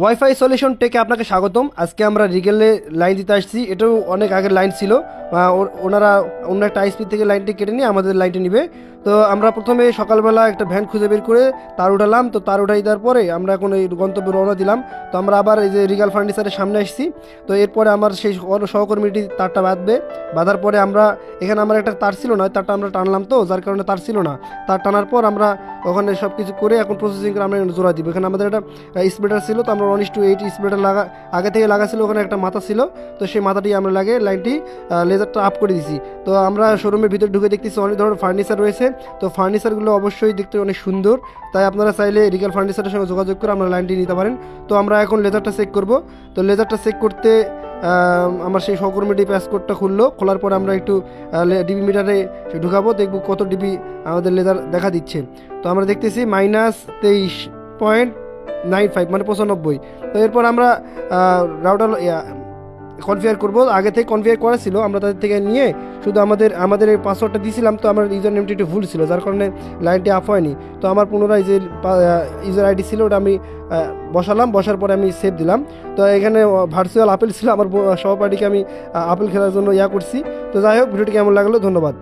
Wifi solution টেকে আপনাকে স্বাগতম। আজকে আমরা রিগেলে লাইন দিতে আসছি। এটাও অনেক আগের লাইন ছিল। ওনারা অন্য একটা আইসপি থেকে লাইনটি কেটে নিয়ে আমাদের লাইনটি নিবে। তো আমরা প্রথমে সকালবেলা একটা ভ্যান খুঁজে বের করে তার উঠালাম, তো তার উঠাই দেওয়ার পরে আমরা এখন এই গন্তব্যে রওনা দিলাম। তো আমরা আবার এই যে রিগাল ফার্নিচারের সামনে আসছি তো এরপরে আমার সেই সহকর্মীটি তারটা বাঁধবে। বাঁধার পরে আমরা, এখানে আমার একটা তার ছিল না তারটা আমরা টানলাম তো, যার কারণে তার ছিল না। তার টানার পর আমরা ওখানে সব কিছু করে এখন প্রসেসিং করে আমরা জোড়া দিব। এখানে আমাদের একটা স্প্রেডার ছিল, তো আমরা ওয়ান টু এইট স্প্রেডার লাগা, আগে থেকে লাগা ছিল, ওখানে একটা মাথা ছিল, তো সেই মাথাটি আমরা লাগে লাইনটি লেজারটা আপ করে দিছি। তো আমরা শোরুমের ভিতরে ঢুকে দেখতেছি অনেক ধরনের ফার্নিচার রয়েছে তো ফার্নিচারগুলো অবশ্যই দেখতে অনেক সুন্দর। তাই আপনারা চাইলে রিগাল ফার্নিচারের সঙ্গে যোগাযোগ করে আমরা লাইনটি নিতে পারেন। তো আমরা এখন লেজারটা চেক করব। তো লেজারটা চেক করতে আমার সেই সহকর্মীটি প্যাসকোডটা খুললো। খোলার পর আমরা একটু ডিবি মিটারে ঢুকাবো। দেখব কত ডিবি আমাদের লেজার দেখা দিচ্ছে। তো আমরা দেখতেছি মাইনাস তেইশ পয়েন্ট নাইন ফাইভ মানে পঁচানব্বই। তো এরপর আমরা রাউটার কনফিগার করব। আগে থেকে কনফিগার করা ছিল, আমরা তাদের থেকে নিয়ে শুধু আমাদের আমাদের এই পাসওয়ার্ডটা দিয়েছিলাম তো আমার ইউজার নেমটি একটু ভুল ছিল, যার কারণে লাইনটি আপ হয়নি। তো আমার পুনরায় যে ইউজার আইডি ছিল, ওটা আমি বসালাম, বসার পরে আমি সেভ দিলাম। তো এখানে ভার্চুয়াল আপেল ছিল, আমার সহপাঠীকে আমি আপেল খেলার জন্য ইয়া করছি। তো যাই হোক, ভিডিওটি কেমন লাগল, ধন্যবাদ।